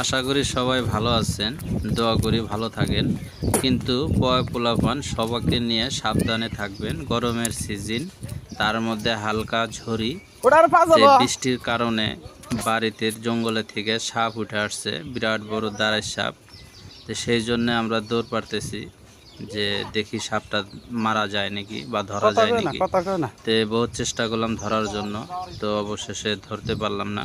আশা করি সবাই ভালো আছেন দোয়া করি ভালো থাকেন। কিন্তু পয় পোলাপান সবাইকে নিয়ে সাবধানে থাকবেন গরমের সিজন তার মধ্যে হালকা ঝড়ি যে বৃষ্টির কারণে বাড়িতে জঙ্গলে থেকে সাপ উঠে আসছে বিরাট বড় দাঁড়ের সাপ। তো সেই জন্য আমরা দৌড় পারতেছি যে দেখি সাপটা মারা যায় নাকি বা ধরা যায় নাকি। তো বহুত চেষ্টা করলাম ধরার জন্য তো অবশেষে ধরতে পারলাম না।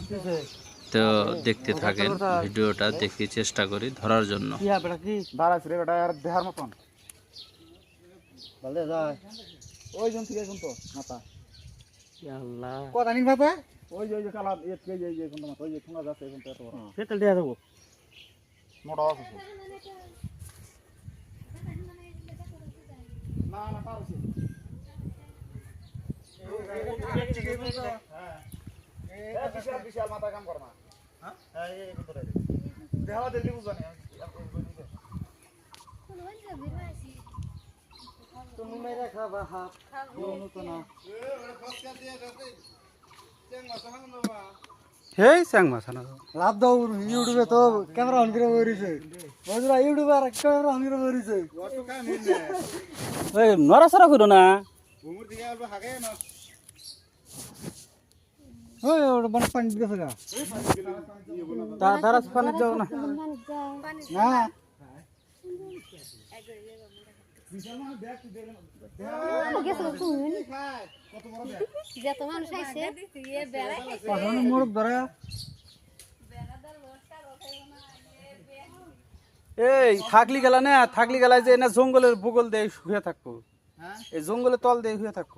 তো দেখতে থাকেন ভিডিওটা দেখি চেষ্টা করি ধরার জন্য। কি? কি দাঁড়াইছে রে আর দেহার মতন। বলে যায় ওই জন থেকে তো মাথা। আল্লাহ কথা নিন বাবা ওই যে ওই যে কালা এ থেকে এই যে এখন তো মাথা ওই যে ঠোঙা যাচ্ছে এখন তো এত বড়। সেটা দেয়া দেবো। মোটা আছে। না না পারছি হ্যাঁ। বিশাল বিশাল মাথা কাম করে না হ্যাঁ? এই কথা দেওয়া দিল্লি বুঝানি তুমি মেরে খাবা হাত। তো না। হেই স্যাং মাছ না লাভ দাও ইউটিউবে তো ক্যামেরা অন করে বেরিয়েছে বুঝলা ইউটিউবে আর ক্যামেরা অন করে বেরিয়েছে ওই নড়াচড়া করো না। ওই ওটা মানে পানি দিতেছে গা। তারা পানি যাও না। এই থাকলি গেলা না থাকলি গেলা যে না জঙ্গলের ভূগোল দিয়ে শুয়ে থাকব। এই জঙ্গলের তল দিয়ে শুয়ে থাকব।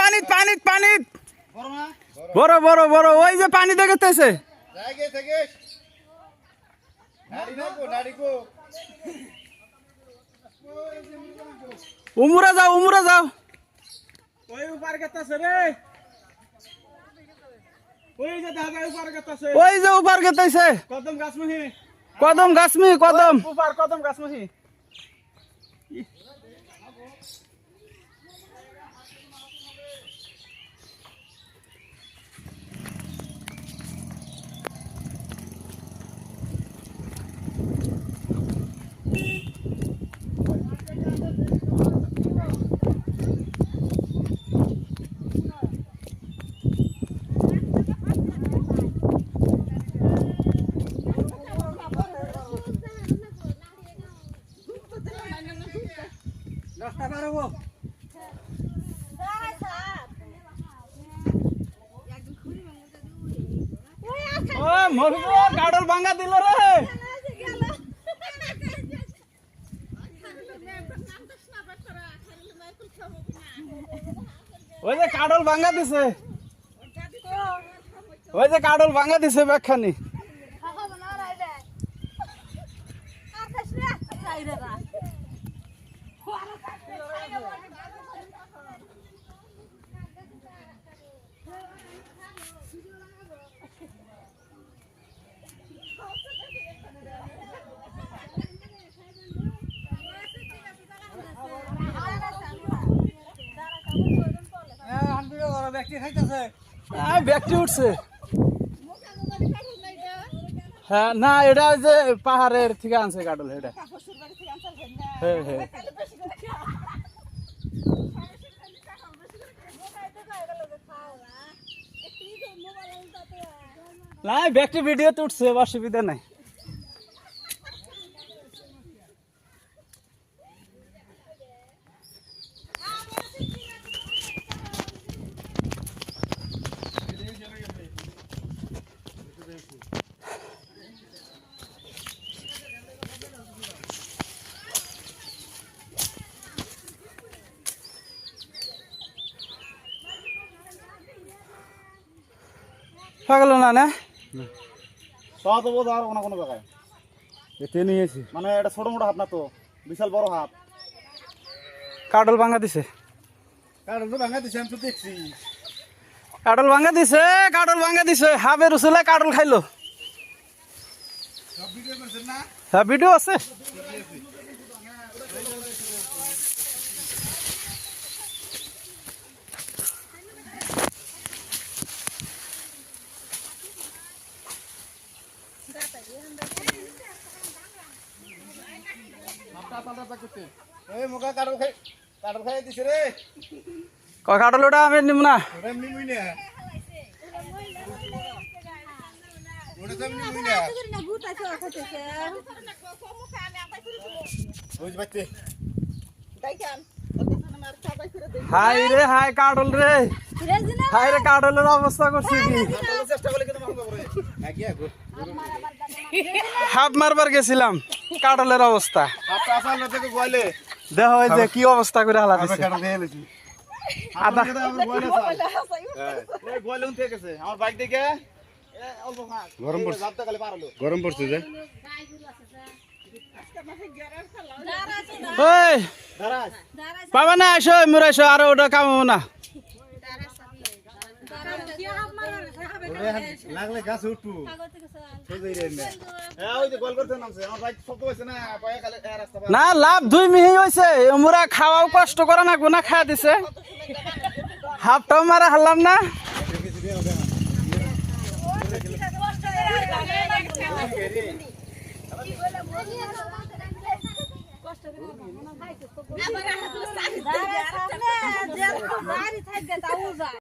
পানিত পানিত পানিত। বড় বড় বড় ওই যে পানিতে গেছে উমরা যাও উমরা যাও। ওই ওই যে দেখা যায় উপার গেতাছে। ওই যে গেতেছে। কদম গাছ কদম গাছমি কদম। উপার কদম গাছ ও মরবো গাডল ভাঙা দিল রে। ওই যে কাডল ভাঙা দিছে। ওই যে কাডল ভাঙা দিছে ব্যাখ্যানি হ্যাঁ আহ, ব্যক্তি উঠছে। হ্যাঁ না এটা ওই যে পাহাড়ের থেকে আনছে কাডল এটা। হ্যাঁ হ্যাঁ। না ব্যক্তি ভিডিও উঠছে অসুবিধা নাই। পাগল না না? সব তো বোধ আর কোনো কোনো জায়গায়। এতে নিয়েছি মানে এটা ছোট মোটো হাত না তো বিশাল বড় হাত। কাটল ভাঙা দিছে। তো ভাঙা দিছে আমি তো দেখছি। কাটল ভাঙা দিছে কাটল ভাঙা দিছে। হাবের উসুলে কাটল খাইলো। সব ভিডিও করছেন না ভিডিও আছে এই মুখা কাটল খাই কাটল খাই দিছে রে। কয় কাটল ওটা আমি নিব না। ওটা এমনি মুই না। ওটা তো এমনি মুই না। বুঝ বাচ্চে হাই রে হাই কাটল রে। হাই রে কাটলের অবস্থা করছে কি? চেষ্টা করলে কিন্তু হাফ মারবার গেছিলাম কাটলের অবস্থা। ওই যে কি অবস্থা করে হালা দিছে। কাটল খেয়ে লেছি আদা আমার গোয়ালে চাই এই গোয়ালে উঠে গেছে আমার বাইক দেখে এ, অল্প ফাঁক গরম পড়ছে। রাতটা কালে পার হলো গরম পড়ছে যে। পাবা না আইসো মোর আইসো আর ওটা কামাবো না। লাগলে গাছ উঠবো। হ্যাঁ ওই যে গোল করতে নামছে। আমার বাইক শব্দ হয়েছে না লাভ দুই মিহি হয়েছে মোরা খাওয়াও কষ্ট করা না গুনা খাওয়া দিছে। হাফটাও মারা হারলাম না। কষ্ট